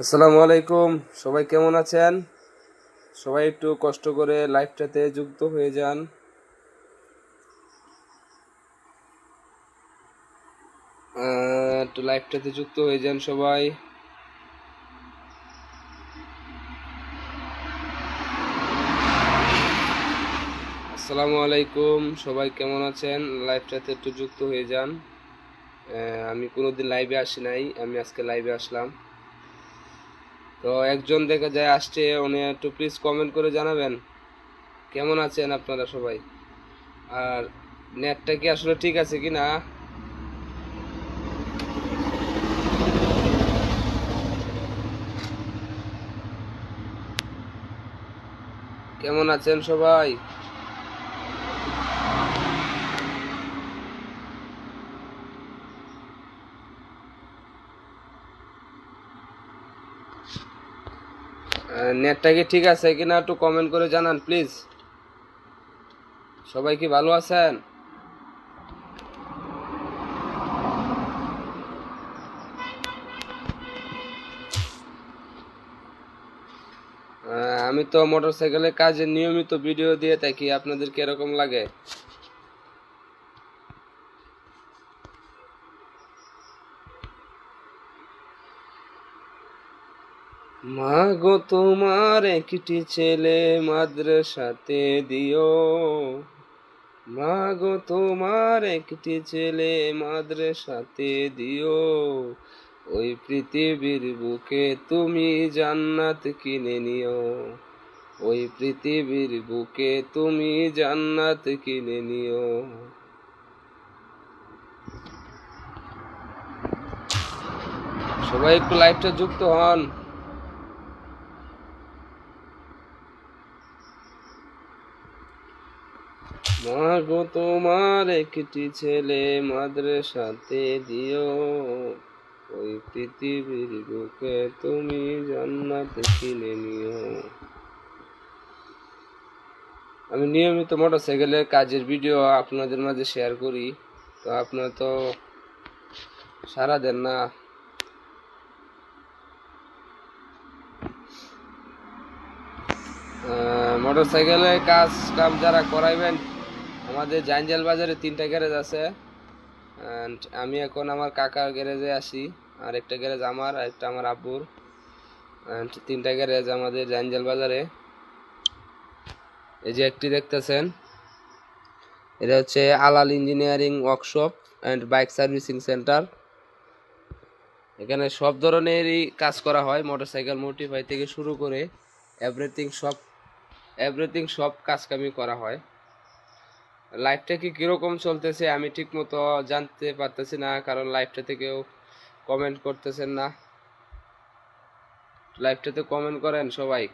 আসসালামু আলাইকুম। সবাই কেমন আছেন? সবাই একটু কষ্ট করে লাইভটাতে যুক্ত হয়ে যান। একটু লাইভটাতে যুক্ত হয়ে যান সবাই। আসসালামু আলাইকুম। সবাই কেমন আছেন? লাইভটাতে একটু যুক্ত হয়ে যান। আমি কোনোদিন লাইভে আসি নাই। আমি আজকে লাইভে আসলাম। তো একজন দেখে যায় আসছে, উনি একটু প্লিজ কমেন্ট করে জানাবেন। কেমন আছেন আপনারা সবাই? আর নেটটা কি আসলে ঠিক আছে কি না কেমন আছেন সবাই? নেটটা কি ঠিক আছে কিনা একটু কমেন্ট করে জানান প্লিজ সবাই কি ভালো আছেন? আমি তো মোটরসাইকেলের কাজে নিয়মিত ভিডিও দিয়ে থাকি, আপনাদের কীরকম লাগে? মা গো তোমার একটি ছেলে মাদ্রাসাতে দিও। মা গো তোমার একটি ছেলে মাদ্রাসাতে দিও। ওই পৃথিবীর বুকে তুমি জান্নাত কিনে নিও। ওই পৃথিবীর বুকে তুমি জান্নাত কিনে নিও। সবাই একটু লাইভটা যুক্ত হন। মা গো তোমার একটি ছেলে মাদ্রাসাতে দিও। ওই পৃথিবীর বুকে তুমি জান্নাত কিনে নিও। আমি নিয়মিত মোটরসাইকেলের কাজের ভিডিও আপনাদের মাঝে শেয়ার করি। তো আপনারা তো সারা দেন না। মোটরসাইকেলের কাজ কাম যারা করাইবেন আমাদের জাঞ্জাল বাজারে তিনটা গ্যারেজ আছে, And আমি এখন আমার কাকার গ্যারেজে আসি আর একটা গ্যারেজ আমার, আর একটা আমার আব্বুর, And তিনটা গ্যারেজ আমাদের জাঞ্জাল বাজারে। এই যে একটি দেখতেছেন, এটা হচ্ছে Alal engineering workshop and bike servicing centre. এখানে সব ধরনেরই কাজ করা হয়, মোটরসাইকেল মোটিফাই থেকে শুরু করে এভরিথিং সব এভরিথিং সব কাজকামি করা হয়। লাইফটা কি কীরকম চলতেছে আমি ঠিক মতো জানতে পারতেছি না, কারণ লাইফটা থেকেও কমেন্ট করতেছেন না। লাইভটাতে কমেন্ট করেন সবাই।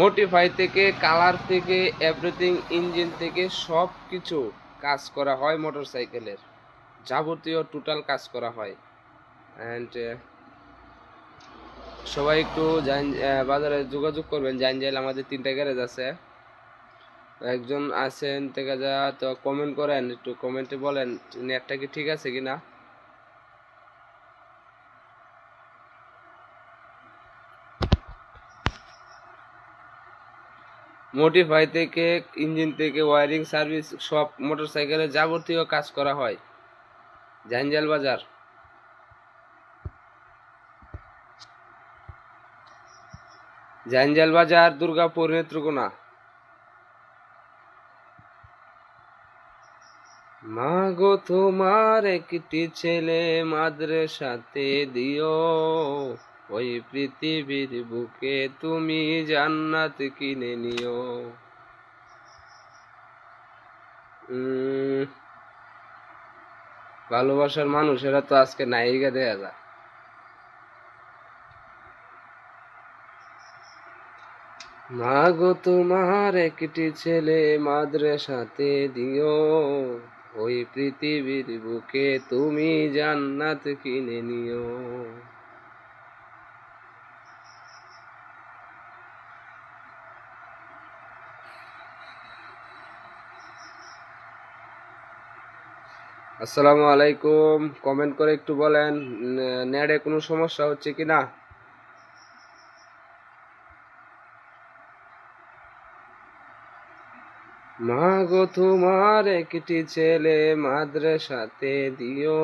মোটিফাই থেকে কালার থেকে এভরিথিং ইঞ্জিন থেকে সব কিছু কাজ করা হয় মোটরসাইকেলের যাবতীয় টোটাল কাজ করা হয়। অ্যান্ড সবাই একটু বাজারে যোগাযোগ করবেন। জানজাইল আমাদের তিনটা গ্যারেজ আছে। একজন আছেন থেকে যা, তো কমেন্ট করেন, একটু কমেন্টে বলেন নেটটা কি ঠিক আছে কিনা? মোটিফাই থেকে ইঞ্জিন থেকে ওয়ারিং সার্ভিস সব মোটরসাইকেলের যাবতীয় কাজ করা হয়। জাঞ্জাল বাজার। জাঞ্জাল বাজার, দুর্গাপুর, নেত্রকোনা। মা গো তোমার একটি ছেলে মাদ্রাসাতে দিও, ওই পৃথিবীর বুকে তুমি জান্নাত কিনে নিও। ভালোবাসার মানুষেরা তো আজকে নায়িকা দেয়া যায়। মা গো তোমার একটি ছেলে মাদ্রাসাতে দিও, ওই পৃথিবীর বুকে তুমি জান্নাত কিনে নিও। আসসালামু আলাইকুম। কমেন্ট করে একটু বলেন নেড়ে কোনো সমস্যা হচ্ছে কি না? মা গো তোমার একটি ছেলে মাদ্রাসাতে দিও।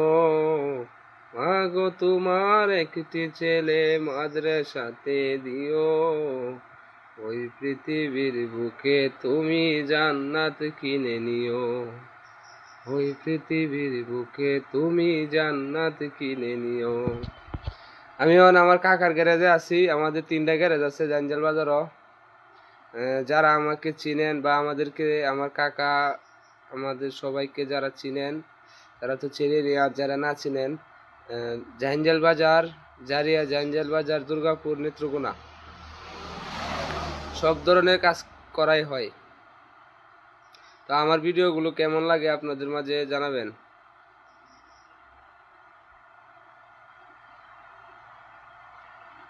মা গো তোমার একটি ছেলে মাদ্রাসাতে দিও। ওই পৃথিবীর বুকে তুমি জান্নাত কিনে নিও। ওই পৃথিবীর বুকে তুমি জান্নাত কিনে নিও। আমি আমার কাকার গ্যারেজে আছি, আমাদের তিনটা গ্যারেজ আছে জাঞ্জাল বাজারও। যারা আমাকে চিনেন বা আমাদেরকে আমার কাকা আমাদের সবাইকে যারা চিনেন তারা তো চেনেনই আর যারা না চিনেন আহ, বাজার জারিয়া জাঞ্জাল বাজার দুর্গাপুর নেত্রকোনা। সব ধরনের কাজ করাই হয়। তো আমার ভিডিওগুলো কেমন লাগে আপনাদের মাঝে জানাবেন?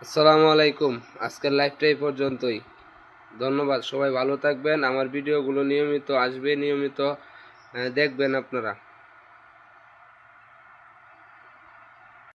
আসসালামু আলাইকুম। আজকের লাইভটা এই পর্যন্তই। ধন্যবাদ সবাই ভালো থাকবেন। আমার ভিডিওগুলো নিয়মিত আসবে নিয়মিত দেখবেন আপনারা।